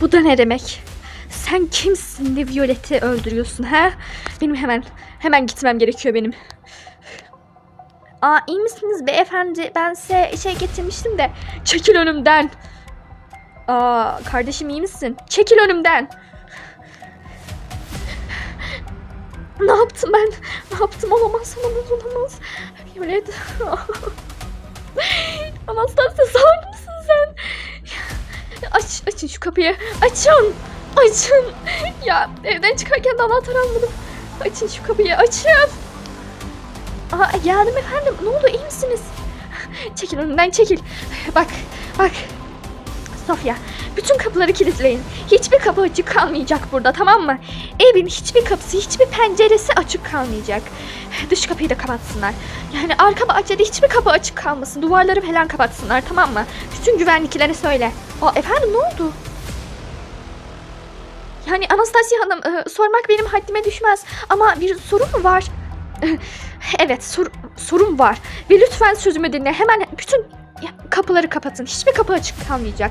Bu da ne demek? Sen kimsin de Violet'i öldürüyorsun ha? Benim hemen hemen gitmem gerekiyor benim. Aa iyi misiniz beyefendi? Ben size şey getirmiştim de. Çekil önümden. Aa kardeşim iyi misin? Çekil önümden. Ne yaptım ben? Ne yaptım? Olamaz, olamaz, olamaz. Violet. Anastasia sen? Aç, açın şu kapıyı. Açın. Açın. Ya evden çıkarken de anahtar almadım. Açın şu kapıyı. Açın. Aa, geldim efendim. Ne oldu? İyi misiniz? Çekil önümden çekil. Bak, bak. Sofya, bütün kapıları kilitleyin. Hiçbir kapı açık kalmayacak burada, tamam mı? Evin hiçbir kapısı, hiçbir penceresi açık kalmayacak. Dış kapıyı da kapatsınlar. Yani arka bahçede hiçbir kapı açık kalmasın. Duvarları falan kapatsınlar, tamam mı? Bütün güvenliklere söyle. Aa, efendim ne oldu? Yani Anastasia Hanım, e, sormak benim haddime düşmez. Ama bir sorun mu var? evet, sor- sorun var. Ve lütfen sözümü dinle. Hemen bütün kapıları kapatın. Hiçbir kapı açık kalmayacak.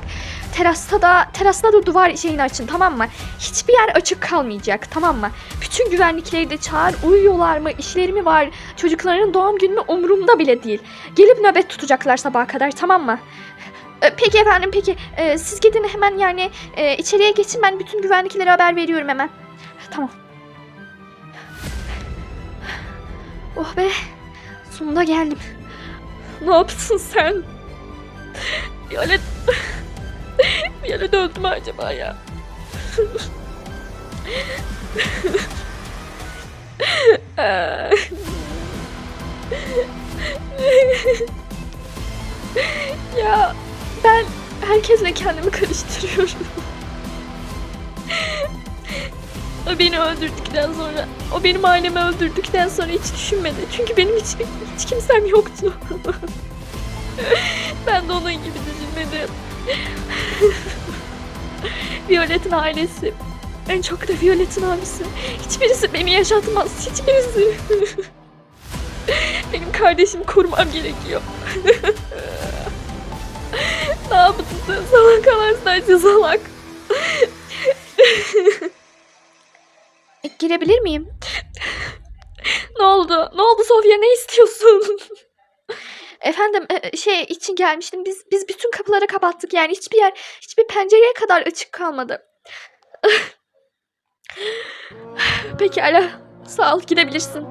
Terasta da terasta da duvar şeyini açın tamam mı? Hiçbir yer açık kalmayacak tamam mı? Bütün güvenlikleri de çağır. Uyuyorlar mı? İşleri mi var? Çocuklarının doğum günü mü umurumda bile değil. Gelip nöbet tutacaklar sabaha kadar tamam mı? E, Peki efendim peki. E, siz gidin hemen yani e, içeriye geçin ben bütün güvenliklere haber veriyorum hemen. Tamam. Oh be. Sonunda geldim. Ne yaptın sen? Violet... Violet öldü mü acaba ya? Ee. ya ben herkesle kendimi karıştırıyorum. o beni öldürdükten sonra, o benim ailemi öldürdükten sonra hiç düşünmedi. Çünkü benim hiç, hiç kimsem yoktu. ben de onun gibi düşünmedim. Violet'in ailesi. En çok da Violet'in abisi. Hiçbirisi beni yaşatmaz. Hiçbirisi. Benim kardeşimi korumam gerekiyor. Ne yaptın salak Anastasia salak. E, Girebilir miyim? ne oldu? Ne oldu Sofya? Ne istiyorsun? Efendim e, şey için gelmiştim. Biz biz bütün kapıları kapattık. Yani hiçbir yer, hiçbir pencereye kadar açık kalmadı. Pekala. Sağ ol. Gidebilirsin.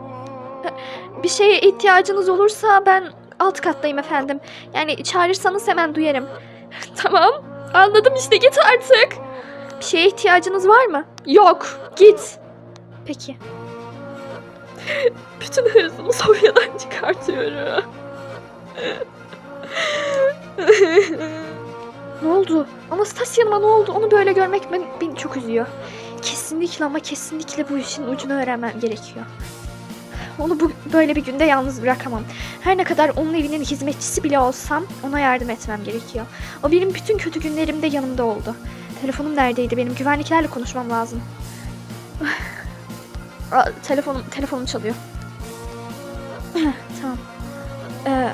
Bir şeye ihtiyacınız olursa ben alt kattayım efendim. Yani çağırırsanız hemen duyarım. tamam. Anladım işte git artık. Bir şeye ihtiyacınız var mı? Yok. Git. Peki. Bütün hırsımı Sofya'dan çıkartıyorum. ne oldu? Anastasia'ma ne oldu? Onu böyle görmek beni, beni çok üzüyor. Kesinlikle ama kesinlikle bu işin ucunu öğrenmem gerekiyor. Onu bu böyle bir günde yalnız bırakamam. Her ne kadar onun evinin hizmetçisi bile olsam ona yardım etmem gerekiyor. O benim bütün kötü günlerimde yanımda oldu. Telefonum neredeydi benim? Güvenliklerle konuşmam lazım. Aa, telefonum telefonum çalıyor. tamam. Ee,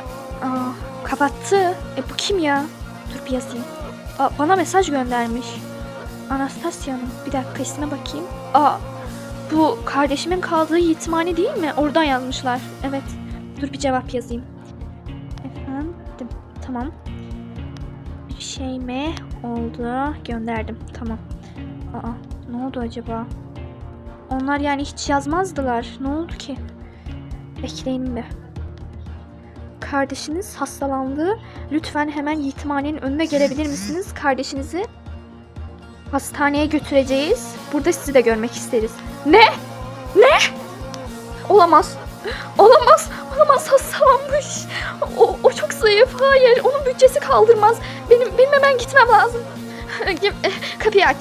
aa, kapattı. E bu kim ya? Dur bir yazayım. Aa, bana mesaj göndermiş. Anastasia'nın. Bir dakika isme bakayım. Aa, bu kardeşimin kaldığı yetimhane değil mi? Oradan yazmışlar. Evet. Dur bir cevap yazayım. Efendim. Tamam. Bir şey mi oldu? Gönderdim. Tamam. Aa, ne oldu acaba? Onlar yani hiç yazmazdılar. Ne oldu ki? Bekleyin bir. Kardeşiniz hastalandı. Lütfen hemen yetimhanenin önüne gelebilir misiniz? Kardeşinizi hastaneye götüreceğiz. Burada sizi de görmek isteriz. Ne? Ne? Olamaz. Olamaz. Olamaz hastalanmış. O, o çok zayıf. Hayır. Onun bütçesi kaldırmaz. Benim, benim hemen gitmem lazım. Eh, Kapıyı aç.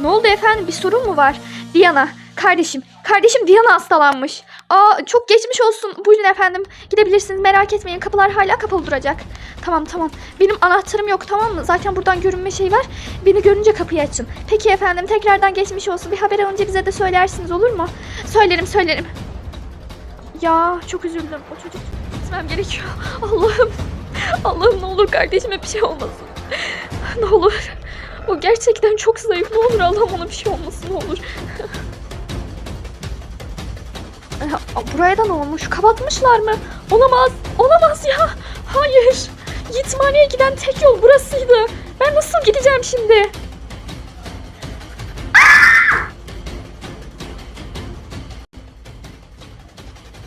Ne oldu efendim? Bir sorun mu var? Diana. Kardeşim. Kardeşim Diana hastalanmış. Aa çok geçmiş olsun. Buyurun efendim. Gidebilirsiniz. Merak etmeyin. Kapılar hala kapalı duracak. Tamam tamam. Benim anahtarım yok tamam mı? Zaten buradan görünme şey var. Beni görünce kapıyı açın. Peki efendim. Tekrardan geçmiş olsun. Bir haber alınca bize de söylersiniz olur mu? Söylerim söylerim. Ya çok üzüldüm. O çocuk gitmem gerekiyor. Allah'ım. Allah'ım ne olur kardeşime bir şey olmasın. Ne olur. O gerçekten çok zayıf. Ne olur Allah'ım ona bir şey olmasın ne olur. Buraya da ne olmuş? Kapatmışlar mı? Olamaz. Olamaz ya. Hayır. Yetimhaneye giden tek yol burasıydı. Ben nasıl gideceğim şimdi?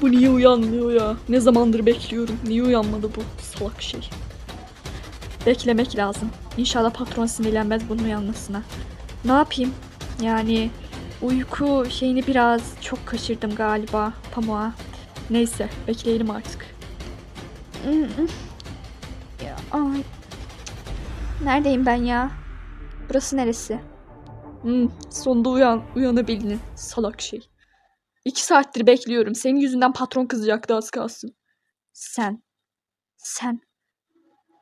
Bu niye uyanmıyor ya? Ne zamandır bekliyorum. Niye uyanmadı bu salak şey? Beklemek lazım. İnşallah patron sinirlenmez bunun uyanmasına. Ne yapayım? Yani uyku şeyini biraz çok kaçırdım galiba pamuğa. Neyse bekleyelim artık. Ya, ay. Neredeyim ben ya? Burası neresi? Hmm, sonunda uyan, uyanabildin salak şey. İki saattir bekliyorum. Senin yüzünden patron kızacaktı az kalsın. Sen. Sen.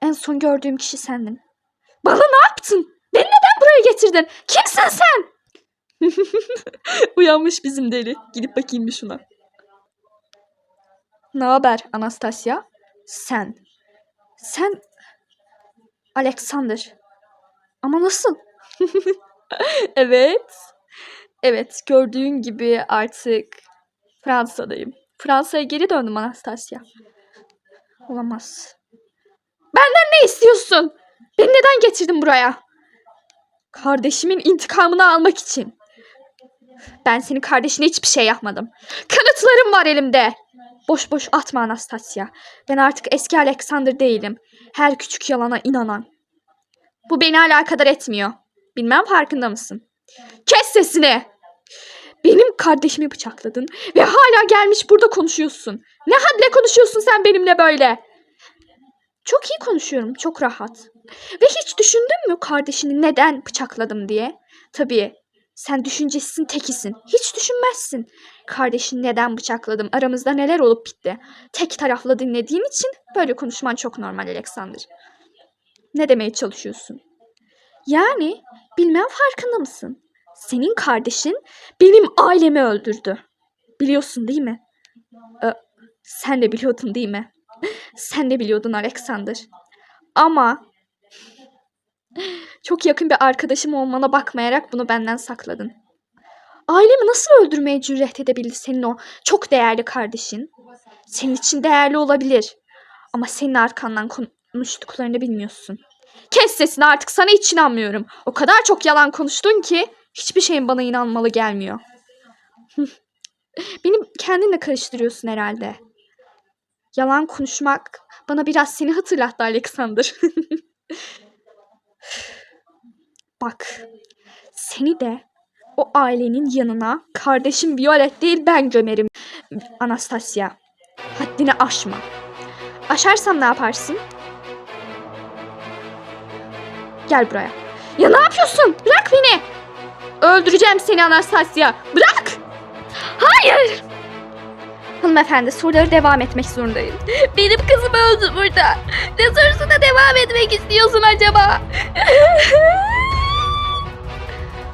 En son gördüğüm kişi sendin. Bana ne yaptın? Beni neden buraya getirdin? Kimsin sen? Uyanmış bizim deli. Gidip bakayım bir şuna. Ne haber Anastasia? Sen. Sen. Alexander. Ama nasıl? Evet. Evet gördüğün gibi artık Fransa'dayım. Fransa'ya geri döndüm Anastasia. Olamaz. Benden ne istiyorsun? Beni neden getirdin buraya? Kardeşimin intikamını almak için. Ben senin kardeşine hiçbir şey yapmadım. Kanıtlarım var elimde. Boş boş atma Anastasia. Ben artık eski Alexander değilim. Her küçük yalana inanan. Bu beni alakadar etmiyor. Bilmem farkında mısın? Kes sesini! Benim kardeşimi bıçakladın ve hala gelmiş burada konuşuyorsun. Ne hadle konuşuyorsun sen benimle böyle? Çok iyi konuşuyorum, çok rahat. Ve hiç düşündün mü kardeşini neden bıçakladım diye? Tabii sen düşüncesizin tekisin. Hiç düşünmezsin. Kardeşini neden bıçakladım? Aramızda neler olup bitti? Tek taraflı dinlediğin için böyle konuşman çok normal Alexander. Ne demeye çalışıyorsun? Yani bilmem farkında mısın? Senin kardeşin benim ailemi öldürdü. Biliyorsun değil mi? Ee, sen de biliyordun değil mi? Sen de biliyordun Alexander. Ama çok yakın bir arkadaşım olmana bakmayarak bunu benden sakladın. Ailemi nasıl öldürmeye cüret edebildi senin o çok değerli kardeşin? Senin için değerli olabilir. Ama senin arkandan konuştuklarını bilmiyorsun. Kes sesini artık sana hiç inanmıyorum. O kadar çok yalan konuştun ki hiçbir şeyin bana inanmalı gelmiyor. Beni kendinle karıştırıyorsun herhalde. Yalan konuşmak bana biraz seni hatırlattı Alexander. Bak, seni de o ailenin yanına kardeşim Violet değil ben gömerim Anastasia. Haddini aşma. Aşarsam ne yaparsın? Gel buraya. Ya ne yapıyorsun? Bırak beni. Öldüreceğim seni Anastasia. Bırak. Hayır. Hanımefendi soruları devam etmek zorundayım. Benim kızım öldü burada. Ne sorusuna devam etmek istiyorsun acaba?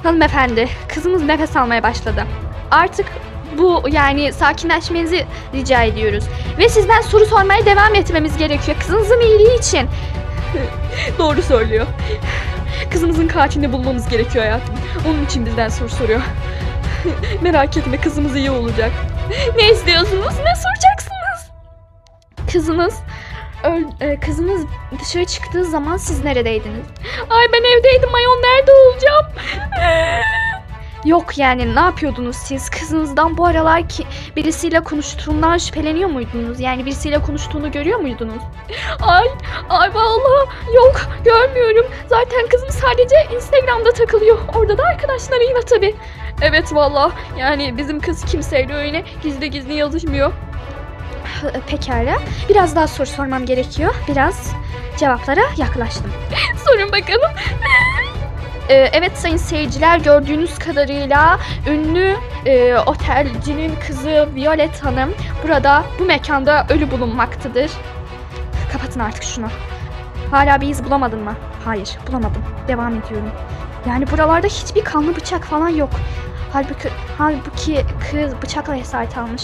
Hanımefendi, kızımız nefes almaya başladı. Artık bu yani sakinleşmenizi rica ediyoruz. Ve sizden soru sormaya devam etmemiz gerekiyor. Kızınızın iyiliği için. Doğru söylüyor. Kızımızın katilini bulmamız gerekiyor hayatım. Onun için bizden soru soruyor. Merak etme kızımız iyi olacak. Ne istiyorsunuz? Ne soracaksınız? Kızınız öl- e, kızınız dışarı çıktığı zaman siz neredeydiniz? Ay ben evdeydim ayol nerede olacağım? Yok yani ne yapıyordunuz siz? Kızınızdan bu aralar ki birisiyle konuştuğundan şüpheleniyor muydunuz? Yani birisiyle konuştuğunu görüyor muydunuz? Ay, ay vallahi yok görmüyorum. Zaten kızım sadece Instagram'da takılıyor. Orada da arkadaşlarıyla tabii. Evet valla yani bizim kız kimseyle öyle gizli gizli yazışmıyor. Pekala. Biraz daha soru sormam gerekiyor. Biraz cevaplara yaklaştım. Sorun bakalım. Ee, evet sayın seyirciler gördüğünüz kadarıyla ünlü e, otelcinin kızı Violet Hanım burada bu mekanda ölü bulunmaktadır. Kapatın artık şunu. Hala bir iz bulamadın mı? Hayır bulamadım. Devam ediyorum. Yani buralarda hiçbir kanlı bıçak falan yok. Halbuki, halbuki kız bıçakla esaret almış.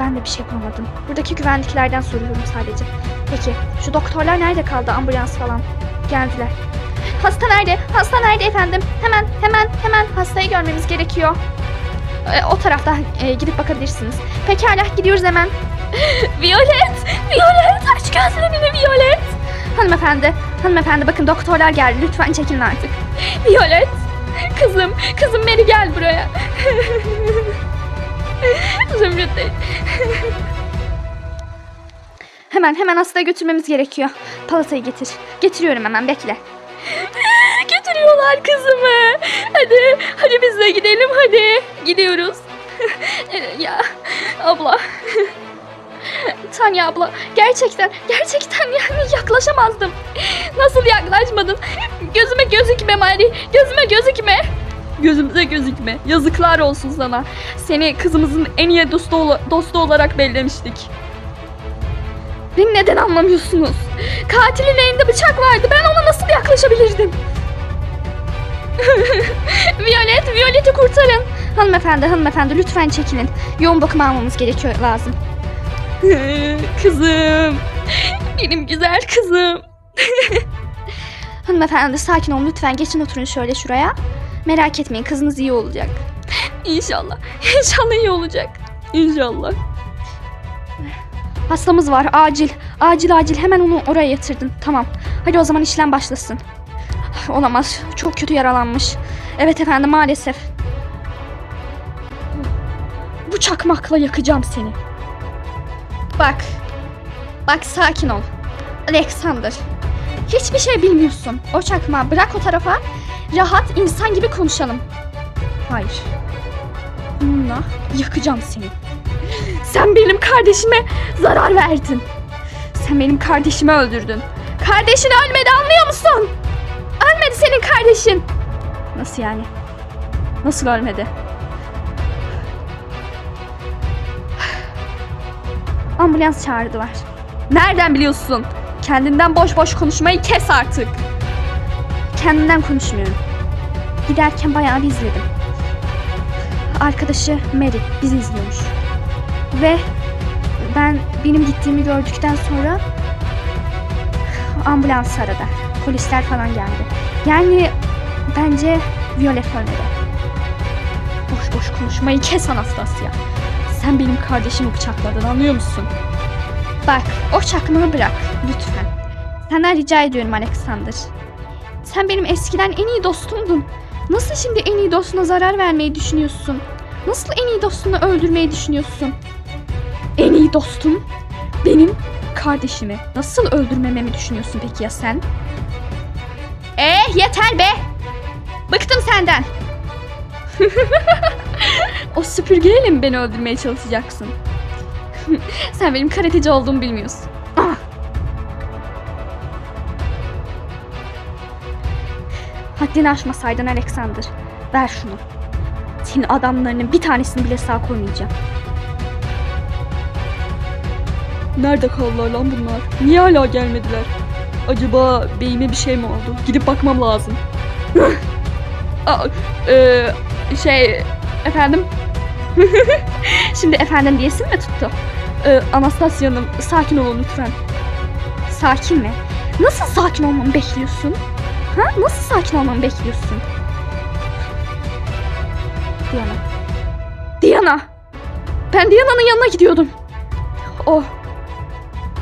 Ben de bir şey bulamadım. Buradaki güvenliklerden soruyorum sadece. Peki şu doktorlar nerede kaldı? Ambulans falan. Geldiler. Hasta nerede? Hasta nerede efendim? Hemen hemen hemen hastayı görmemiz gerekiyor. Ee, o tarafta e, gidip bakabilirsiniz. Pekala gidiyoruz hemen. Violet! Violet! Aç gözlerini Violet! Hanımefendi, hanımefendi bakın doktorlar geldi. Lütfen çekilin artık. Violet! Kızım, kızım Mary gel buraya. Zümrüt. Hemen hemen hastaya götürmemiz gerekiyor. Palatayı getir. Getiriyorum hemen bekle. Götürüyorlar kızımı. Hadi, hadi biz de gidelim hadi. Gidiyoruz. ya abla. Tanya abla gerçekten gerçekten yani yaklaşamazdım. Nasıl yaklaşmadın? Gözüme gözükme Mari. Gözüme gözükme. Gözümüze gözükme. Yazıklar olsun sana. Seni kızımızın en iyi dostu, dostu olarak bellemiştik. Beni neden anlamıyorsunuz? Katilin elinde bıçak vardı. Ben ona nasıl yaklaşabilirdim? Violet, Violet'i kurtarın. Hanımefendi, hanımefendi lütfen çekilin. Yoğun bakım almamız gerekiyor lazım. kızım. Benim güzel kızım. Hanımefendi sakin olun lütfen. Geçin oturun şöyle şuraya. Merak etmeyin kızınız iyi olacak. İnşallah. İnşallah iyi olacak. İnşallah. Hastamız var acil. Acil acil hemen onu oraya yatırdın. Tamam. Hadi o zaman işlem başlasın. Olamaz. Çok kötü yaralanmış. Evet efendim maalesef. Bu çakmakla yakacağım seni. Bak. Bak sakin ol. Alexander. Hiçbir şey bilmiyorsun. O çakmağı bırak o tarafa. Rahat insan gibi konuşalım. Hayır. Bununla yakacağım seni. Sen benim kardeşime zarar verdin. Sen benim kardeşimi öldürdün. Kardeşin ölmedi anlıyor musun? Ölmedi senin kardeşin. Nasıl yani? Nasıl ölmedi? Ambulans çağırdılar. Nereden biliyorsun? Kendinden boş boş konuşmayı kes artık. Kendimden konuşmuyorum. Giderken bayağı bir izledim. Arkadaşı Mary bizi izliyormuş. Ve ben benim gittiğimi gördükten sonra ambulans aradı. Polisler falan geldi. Yani bence Violet ölmedi. Boş boş konuşmayı kes Anastasia. Sen benim kardeşimi bıçakladın anlıyor musun? Bak o çakmağı bırak lütfen. Senden rica ediyorum Alexander. Sen benim eskiden en iyi dostumdun. Nasıl şimdi en iyi dostuna zarar vermeyi düşünüyorsun? Nasıl en iyi dostunu öldürmeyi düşünüyorsun? En iyi dostum benim kardeşimi nasıl öldürmememi düşünüyorsun peki ya sen? Eh yeter be! Bıktım senden. o süpürgeyle mi beni öldürmeye çalışacaksın? sen benim karateci olduğumu bilmiyorsun. Ah! Haddini aşmasaydın Alexander. Ver şunu. Senin adamlarının bir tanesini bile sağ koymayacağım. Nerede kaldılar lan bunlar? Niye hala gelmediler? Acaba beyime bir şey mi oldu? Gidip bakmam lazım. Aa, e, şey efendim Şimdi efendim diyesin mi tuttu? e, Anastasia Hanım sakin olun lütfen. Sakin mi? Nasıl sakin olmamı bekliyorsun? Ha? Nasıl sakin olmamı bekliyorsun? Diana. Diana! Ben Diana'nın yanına gidiyordum. O.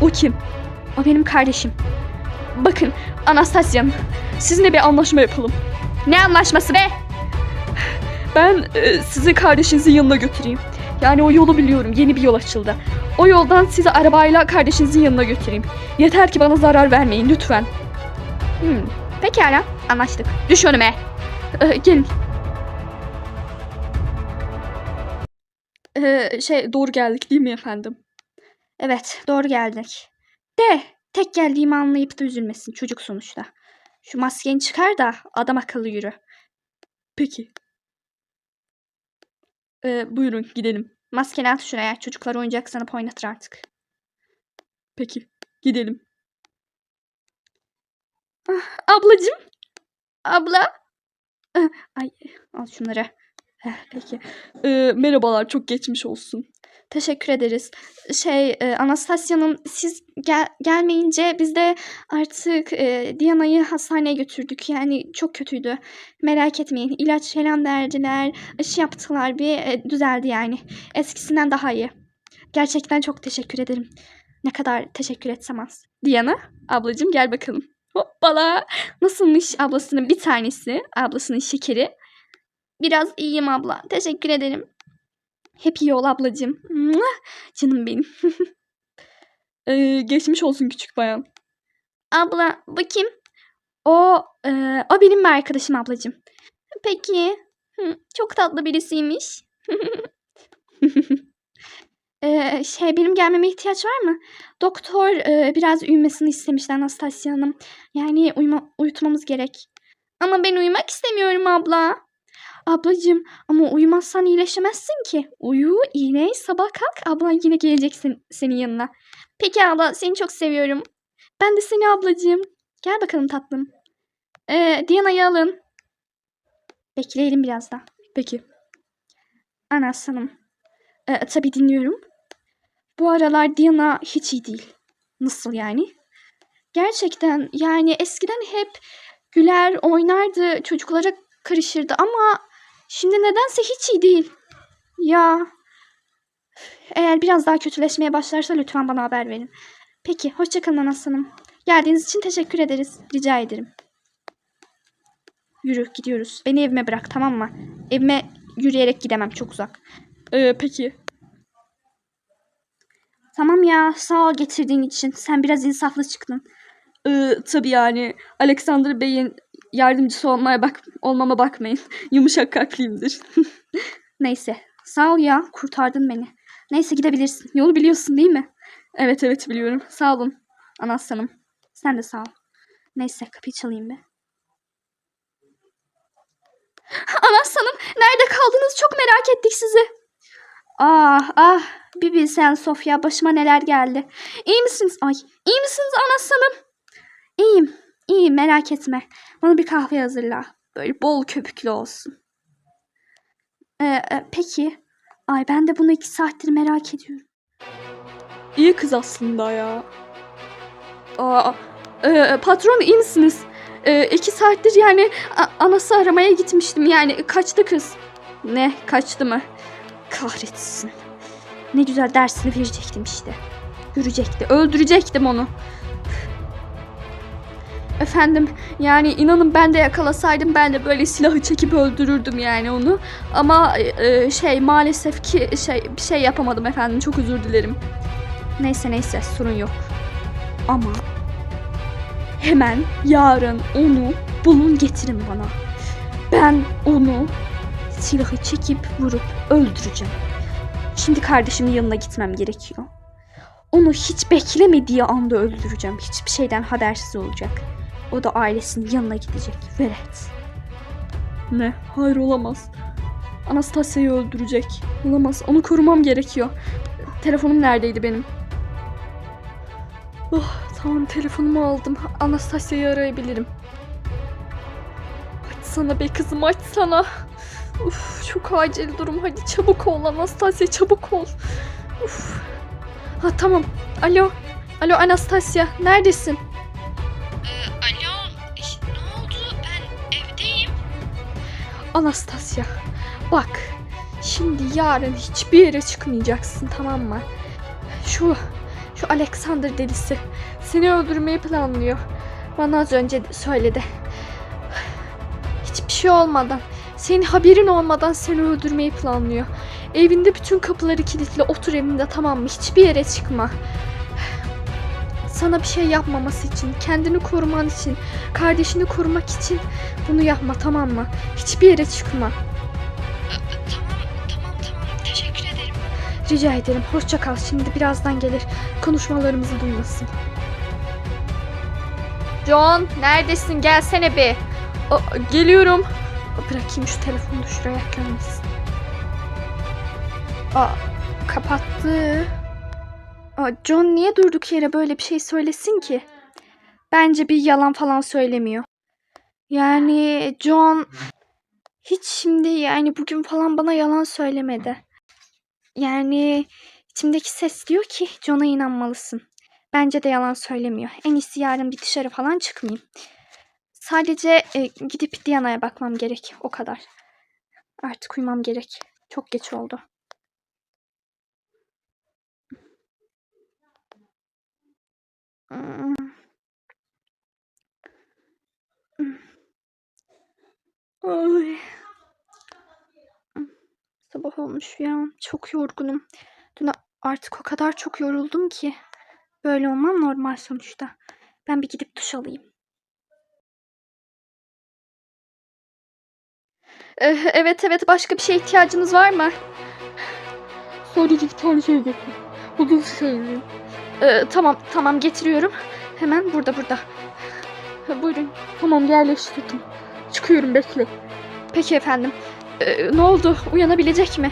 O kim? O benim kardeşim. Bakın Anastasia'm sizinle bir anlaşma yapalım. Ne anlaşması be? Ben e, sizi kardeşinizin yanına götüreyim. Yani o yolu biliyorum. Yeni bir yol açıldı. O yoldan sizi arabayla kardeşinizin yanına götüreyim. Yeter ki bana zarar vermeyin lütfen. Hmm. Pekala. Anlaştık. Düş önüme. Ee, gelin. Ee, şey doğru geldik değil mi efendim? Evet doğru geldik. De tek geldiğimi anlayıp da üzülmesin çocuk sonuçta. Şu maskeni çıkar da adam akıllı yürü. Peki. Ee, buyurun gidelim. Maskeni at şuraya. Çocuklar oyuncak sanıp oynatır artık. Peki. Gidelim. Ablacım. Abla. Ah, Ay al şunları. Heh, Peki. Ee, merhabalar çok geçmiş olsun. Teşekkür ederiz. Şey e, Anastasya'nın siz gel- gelmeyince biz de artık e, Diana'yı hastaneye götürdük. Yani çok kötüydü. Merak etmeyin. İlaç falan verdiler. aşı yaptılar bir e, düzeldi yani. Eskisinden daha iyi. Gerçekten çok teşekkür ederim. Ne kadar teşekkür etsem az. Diana ablacığım gel bakalım. Hoppala. Nasılmış ablasının bir tanesi? Ablasının şekeri. Biraz iyiyim abla. Teşekkür ederim. Hep iyi ol ablacığım. Canım benim. Ee, geçmiş olsun küçük bayan. Abla bakayım. O, e, o benim bir arkadaşım ablacığım. Peki. Çok tatlı birisiymiş. E, şey benim gelmeme ihtiyaç var mı? Doktor e, biraz uyumasını istemişti Anastasia Hanım. Yani uyuma, uyutmamız gerek. Ama ben uyumak istemiyorum abla. Ablacığım ama uyumazsan iyileşemezsin ki. Uyu, iyileş, sabah kalk. Ablan yine gelecek sen- senin yanına. Peki abla seni çok seviyorum. Ben de seni ablacığım. Gel bakalım tatlım. Ee, Diana'yı alın. Bekleyelim biraz da. Peki. Anas Hanım. Ee, tabii dinliyorum. Bu aralar Diana hiç iyi değil. Nasıl yani? Gerçekten yani eskiden hep güler, oynardı, çocuklara karışırdı ama şimdi nedense hiç iyi değil. Ya eğer biraz daha kötüleşmeye başlarsa lütfen bana haber verin. Peki, hoşçakalın Anas Hanım. Geldiğiniz için teşekkür ederiz. Rica ederim. Yürü, gidiyoruz. Beni evime bırak, tamam mı? Evime yürüyerek gidemem, çok uzak. Ee, peki. Tamam ya, sağ ol getirdiğin için. Sen biraz insaflı çıktın. Ee, tabii yani Alexander Bey'in yardımcısı olmaya bak olmama bakmayın. Yumuşak kalpliyimdir. Neyse, sağ ol ya, kurtardın beni. Neyse gidebilirsin. Yolu biliyorsun değil mi? evet evet biliyorum. Sağ olun Anas Hanım. Sen de sağ ol. Neyse kapıyı çalayım bir. Anas Hanım nerede kaldınız? Çok merak ettik sizi. Ah ah bir bilsen Sofya başıma neler geldi. İyi misiniz? Ay iyi misiniz Anas Hanım? İyiyim iyiyim merak etme. Bana bir kahve hazırla. Böyle bol köpüklü olsun. Ee, e, peki. Ay ben de bunu iki saattir merak ediyorum. İyi kız aslında ya. Aa, e, patron iyi misiniz? E, iki saattir yani anası aramaya gitmiştim yani kaçtı kız. Ne kaçtı mı? Kahretsin. Ne güzel dersini verecektim işte. Görecekti. Öldürecektim onu. Efendim yani inanın ben de yakalasaydım ben de böyle silahı çekip öldürürdüm yani onu. Ama e, şey maalesef ki şey bir şey yapamadım efendim çok özür dilerim. Neyse neyse sorun yok. Ama hemen yarın onu bulun getirin bana. Ben onu silahı çekip vurup öldüreceğim. Şimdi kardeşimin yanına gitmem gerekiyor. Onu hiç beklemediği anda öldüreceğim. Hiçbir şeyden habersiz olacak. O da ailesinin yanına gidecek. Velet. Ne? Hayır olamaz. Anastasia'yı öldürecek. Olamaz. Onu korumam gerekiyor. Telefonum neredeydi benim? Oh, tamam telefonumu aldım. Anastasia'yı arayabilirim. Açsana be kızım açsana. Uf, çok acil durum. Hadi çabuk ol Anastasia çabuk ol. Uf. Ha tamam. Alo. Alo Anastasia neredesin? Anastasia bak şimdi yarın hiçbir yere çıkmayacaksın tamam mı? Şu şu Alexander delisi seni öldürmeyi planlıyor. Bana az önce söyledi. Hiçbir şey olmadan, senin haberin olmadan seni öldürmeyi planlıyor. Evinde bütün kapıları kilitli, otur evinde tamam mı? Hiçbir yere çıkma. Sana bir şey yapmaması için, kendini koruman için, kardeşini korumak için bunu yapma tamam mı? Hiçbir yere çıkma. Tamam, tamam, tamam. Teşekkür ederim. Rica ederim. Hoşça kal. Şimdi birazdan gelir. Konuşmalarımızı duymasın. John neredesin? Gelsene bir. Aa, geliyorum. Bırakayım şu telefonu da şuraya görmesin. Aa, kapattı. John niye durduk yere böyle bir şey söylesin ki? Bence bir yalan falan söylemiyor. Yani John hiç şimdi yani bugün falan bana yalan söylemedi. Yani içimdeki ses diyor ki John'a inanmalısın. Bence de yalan söylemiyor. En iyisi yarın bir dışarı falan çıkmayayım. Sadece e, gidip Diana'ya bakmam gerek. O kadar. Artık uyumam gerek. Çok geç oldu. Hmm. Hmm. Ay. Sabah olmuş ya. Çok yorgunum. Dün artık o kadar çok yoruldum ki. Böyle olmam normal sonuçta. Ben bir gidip duş alayım. Eh, Evet evet başka bir şeye ihtiyacınız var mı? Sadece bir tane şey getir. Bugün şey. Ee, tamam tamam getiriyorum. Hemen burada burada. Ha, Buyurun. Tamam yerleştirdim. Çıkıyorum bekle. Peki efendim. Ee, ne oldu? Uyanabilecek mi?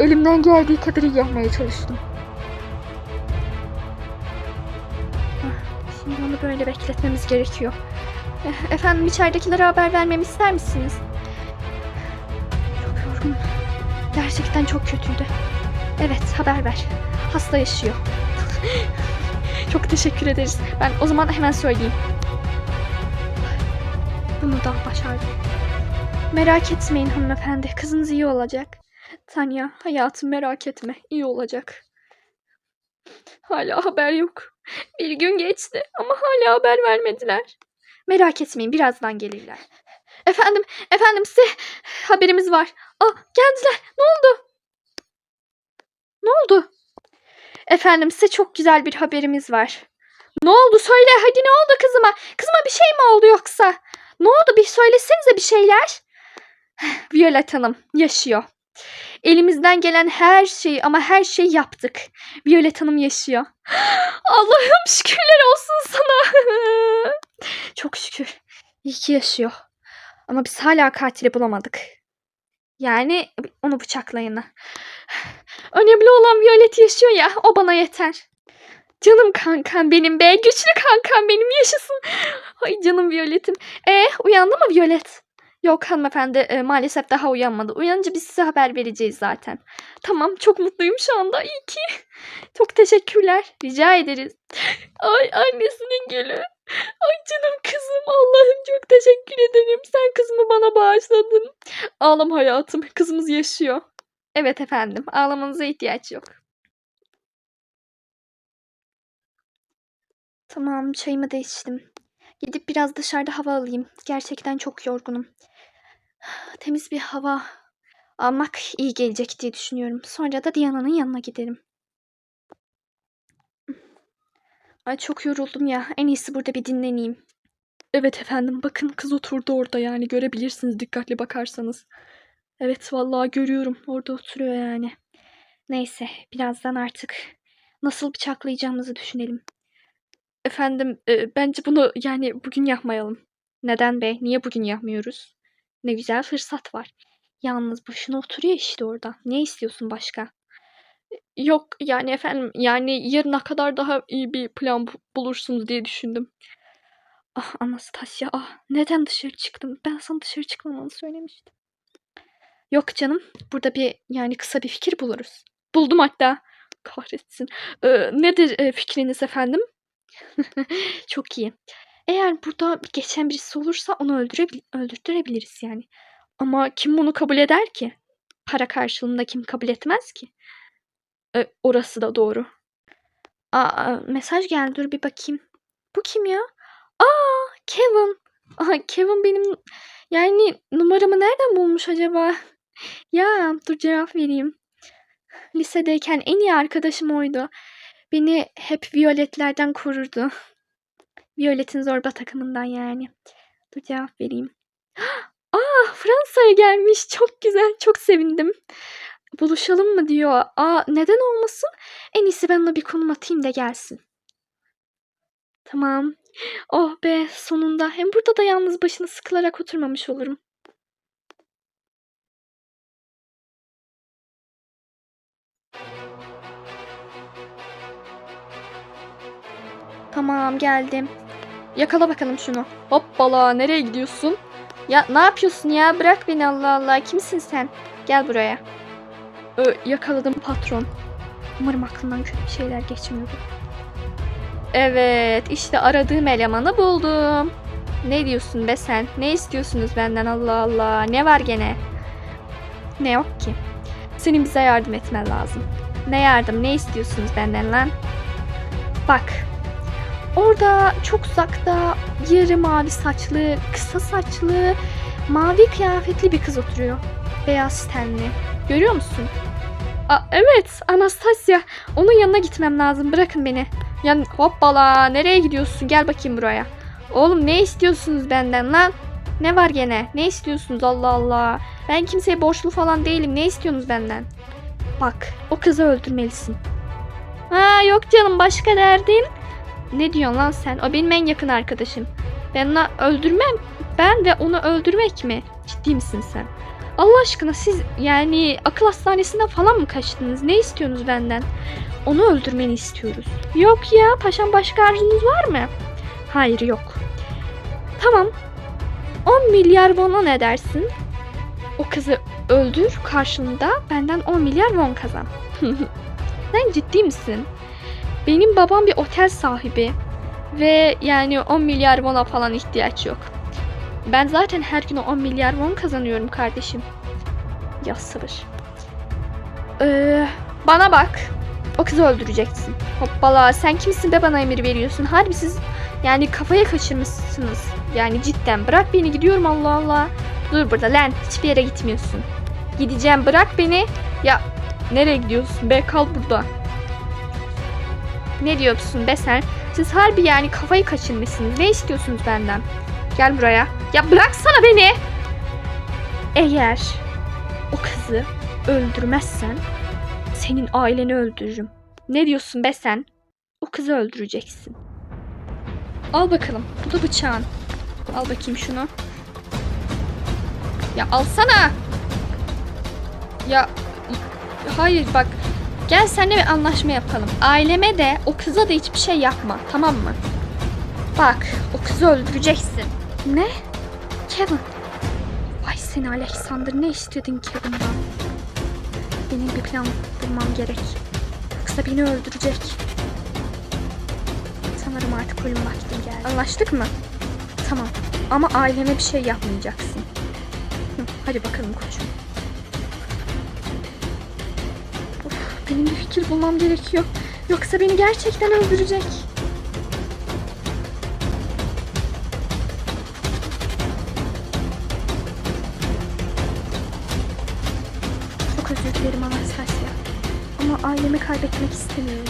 Elimden geldiği kadar iyi yapmaya çalıştım. Şimdi onu böyle bekletmemiz gerekiyor. Eh, Efendim içeridekilere haber vermemi ister misiniz? Çok yorgunum. Gerçekten çok kötüydü. Evet haber ver. Hasta yaşıyor. çok teşekkür ederiz. Ben o zaman hemen söyleyeyim. Bunu da başardım. Merak etmeyin hanımefendi. Kızınız iyi olacak. Tanya hayatım merak etme. iyi olacak. Hala haber yok. Bir gün geçti ama hala haber vermediler. Merak etmeyin birazdan gelirler. Efendim, efendim size haberimiz var. Aa, geldiler. Ne oldu? Ne oldu? Efendim size çok güzel bir haberimiz var. Ne oldu söyle hadi ne oldu kızıma? Kızıma bir şey mi oldu yoksa? Ne oldu bir söylesenize bir şeyler. Violet Hanım yaşıyor. Elimizden gelen her şeyi ama her şeyi yaptık. Violet Hanım yaşıyor. Allah'ım şükürler olsun sana. Çok şükür. İyi ki yaşıyor. Ama biz hala katili bulamadık. Yani onu bıçaklayana. Önemli olan Violet yaşıyor ya. O bana yeter. Canım kankam benim be. Güçlü kankam benim yaşasın. Ay canım Violet'im. E uyandı mı Violet? Yok hanımefendi e, maalesef daha uyanmadı. Uyanınca biz size haber vereceğiz zaten. Tamam çok mutluyum şu anda. İyi ki. Çok teşekkürler. Rica ederiz. Ay annesinin gülü. Ay canım kızım Allah'ım çok teşekkür ederim. Sen kızımı bana bağışladın. Ağlama hayatım. Kızımız yaşıyor. Evet efendim. Ağlamanıza ihtiyaç yok. Tamam çayımı da içtim. Gidip biraz dışarıda hava alayım. Gerçekten çok yorgunum. Temiz bir hava almak iyi gelecek diye düşünüyorum. Sonra da Diana'nın yanına giderim. Ay çok yoruldum ya. En iyisi burada bir dinleneyim. Evet efendim. Bakın kız oturdu orada yani. Görebilirsiniz dikkatli bakarsanız. Evet vallahi görüyorum. Orada oturuyor yani. Neyse birazdan artık nasıl bıçaklayacağımızı düşünelim. Efendim e, bence bunu yani bugün yapmayalım. Neden be? Niye bugün yapmıyoruz? Ne güzel fırsat var. Yalnız boşuna oturuyor işte orada. Ne istiyorsun başka? Yok yani efendim yani yarına kadar daha iyi bir plan bu- bulursunuz diye düşündüm. Ah Anastasia ah neden dışarı çıktım? Ben sana dışarı çıkmamanı söylemiştim. Yok canım burada bir yani kısa bir fikir buluruz. Buldum hatta. Kahretsin. Ee, nedir e, fikriniz efendim? Çok iyi. Eğer burada geçen birisi olursa onu öldürebil öldürtürebiliriz yani. Ama kim bunu kabul eder ki? Para karşılığında kim kabul etmez ki? E, orası da doğru. Aa, mesaj geldi. Dur bir bakayım. Bu kim ya? Aa, Kevin. Aa, Kevin benim yani numaramı nereden bulmuş acaba? Ya dur cevap vereyim. Lisedeyken en iyi arkadaşım oydu. Beni hep Violetlerden korurdu. Violet'in zorba takımından yani. Dur cevap vereyim. Aa Fransa'ya gelmiş. Çok güzel. Çok sevindim. Buluşalım mı diyor. Aa neden olmasın? En iyisi ben ona bir konum atayım da gelsin. Tamam. Oh be sonunda. Hem burada da yalnız başına sıkılarak oturmamış olurum. Tamam geldim. Yakala bakalım şunu. Hoppala nereye gidiyorsun? Ya ne yapıyorsun ya? Bırak beni Allah Allah. Kimsin sen? Gel buraya. Ö, yakaladım patron. Umarım aklından kötü bir şeyler geçmiyordu. Evet, işte aradığım elemanı buldum. Ne diyorsun be sen? Ne istiyorsunuz benden Allah Allah? Ne var gene? Ne yok ki? Senin bize yardım etmen lazım. Ne yardım? Ne istiyorsunuz benden lan? Bak. Orada çok uzakta yarı mavi saçlı, kısa saçlı, mavi kıyafetli bir kız oturuyor. Beyaz tenli. Görüyor musun? Aa, evet Anastasia. Onun yanına gitmem lazım. Bırakın beni. Yani hoppala nereye gidiyorsun? Gel bakayım buraya. Oğlum ne istiyorsunuz benden lan? Ne var gene? Ne istiyorsunuz Allah Allah? Ben kimseye borçlu falan değilim. Ne istiyorsunuz benden? Bak o kızı öldürmelisin. Ha yok canım başka derdin. Ne diyorsun lan sen? O benim en yakın arkadaşım. Ben onu öldürmem. Ben ve onu öldürmek mi? Ciddi misin sen? Allah aşkına siz yani akıl hastanesinden falan mı kaçtınız? Ne istiyorsunuz benden? Onu öldürmeni istiyoruz. Yok ya paşam başka arzunuz var mı? Hayır yok. Tamam. 10 milyar won'a ne dersin? O kızı öldür karşılığında benden 10 milyar won kazan. Sen ciddi misin? Benim babam bir otel sahibi. Ve yani 10 milyar won'a falan ihtiyaç yok. Ben zaten her gün 10 milyar won kazanıyorum kardeşim. Ya sabır. Ee, bana bak. O kızı öldüreceksin. Hoppala sen kimsin de bana emir veriyorsun? Harbi siz yani kafaya kaçırmışsınız. Yani cidden bırak beni gidiyorum Allah Allah. Dur burada lan hiçbir yere gitmiyorsun. Gideceğim bırak beni. Ya nereye gidiyorsun be kal burada. Ne diyorsun be sen? Siz harbi yani kafayı kaçırmışsınız. Ne istiyorsunuz benden? Gel buraya. Ya bıraksana beni. Eğer o kızı öldürmezsen senin aileni öldürürüm. Ne diyorsun be sen? O kızı öldüreceksin. Al bakalım. Bu da bıçağın. Al bakayım şunu. Ya alsana. Ya hayır bak. Gel seninle bir anlaşma yapalım. Aileme de o kıza da hiçbir şey yapma. Tamam mı? Bak o kızı öldüreceksin. Ne? Kevin. Vay seni Alexander ne istiyordun Kevin'dan? Benim bir plan bulmam gerek. Yoksa beni öldürecek. Sanırım artık ölüm vaktim geldi. Anlaştık mı? Tamam. Ama aileme bir şey yapmayacaksın. Hı, hadi bakalım koçum. Benim bir fikir bulmam gerekiyor. Yoksa beni gerçekten öldürecek. Çok özür dilerim Anastasia. Ama ailemi kaybetmek istemiyorum.